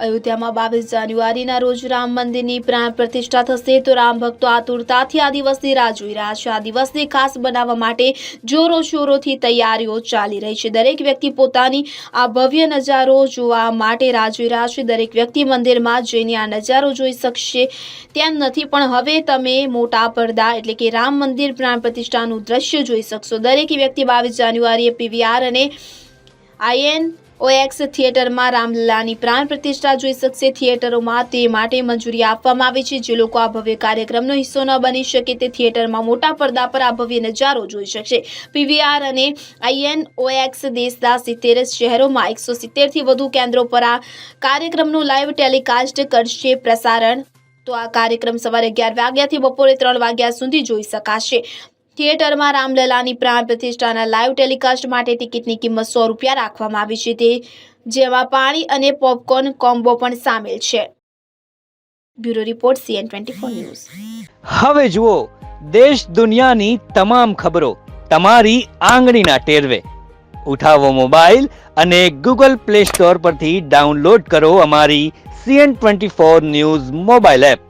અયોધ્યામાં બાવીસ જાન્યુઆરીના રોજ રામ મંદિરની પ્રાણ પ્રતિષ્ઠા થશે તો રામ ભક્તો આતુરતાથી આ દિવસની રાહ જોઈ રહ્યા છે. આ દિવસને ખાસ બનાવવા માટે જોરો શોરોથી તૈયારીઓ ચાલી રહી છે. દરેક વ્યક્તિ પોતાની આ ભવ્ય નજારો જોવા માટે રાહ જોઈ રહ્યા છે. દરેક વ્યક્તિ મંદિરમાં જઈને આ નજારો જોઈ શકશે તેમ નથી, પણ હવે તમે મોટા પડદા એટલે કે રામ મંદિર પ્રાણ પ્રતિષ્ઠાનું દ્રશ્ય જોઈ શકશો. દરેક વ્યક્તિ બાવીસ જાન્યુઆરીએ પીવીઆર અને આઈએન ઓએક્સ થિયેટરમાં રામલીલાની પ્રાણ પ્રતિષ્ઠા જોઈ શકશે. થિયેટરોમાં તે માટે મંજૂરી આપવામાં આવી છે. જે લોકો આ ભવ્ય કાર્યક્રમનો હિસ્સો ન બની શકે તે થિયેટરમાં મોટા પડદા પર આ ભવ્ય નજારો જોઈ શકશે. પીવીઆર અને આઈએન ઓએક્સ દેશના સિત્તેર શહેરોમાં એકસો સિત્તેરથી વધુ કેન્દ્રો પર આ કાર્યક્રમનું લાઈવ ટેલિકાસ્ટ કરશે પ્રસારણ. તો આ કાર્યક્રમ સવારે અગિયાર વાગ્યાથી બપોરે ત્રણ વાગ્યા સુધી જોઈ શકાશે. થિયેટરમાં રામલલાની પ્રાણ પ્રતિષ્ઠાના લાઈવ ટેલિકાસ્ટ માટે ટિકિટની કિંમત સો રૂપિયા રાખવામાં આવી છે તે જેમાં પાણી અને પોપકોર્ન કોમ્બો પણ સામેલ છે. Bureau report CN twenty news. હવે જુઓ, દેશ દુનિયાની તમામ ખબરો તમારી આંગળીના ટેરવે. ઉઠાવો મોબાઈલ અને ગૂગલ પ્લે સ્ટોર પરથી ડાઉનલોડ કરો અમારી CN twenty four news mobile app.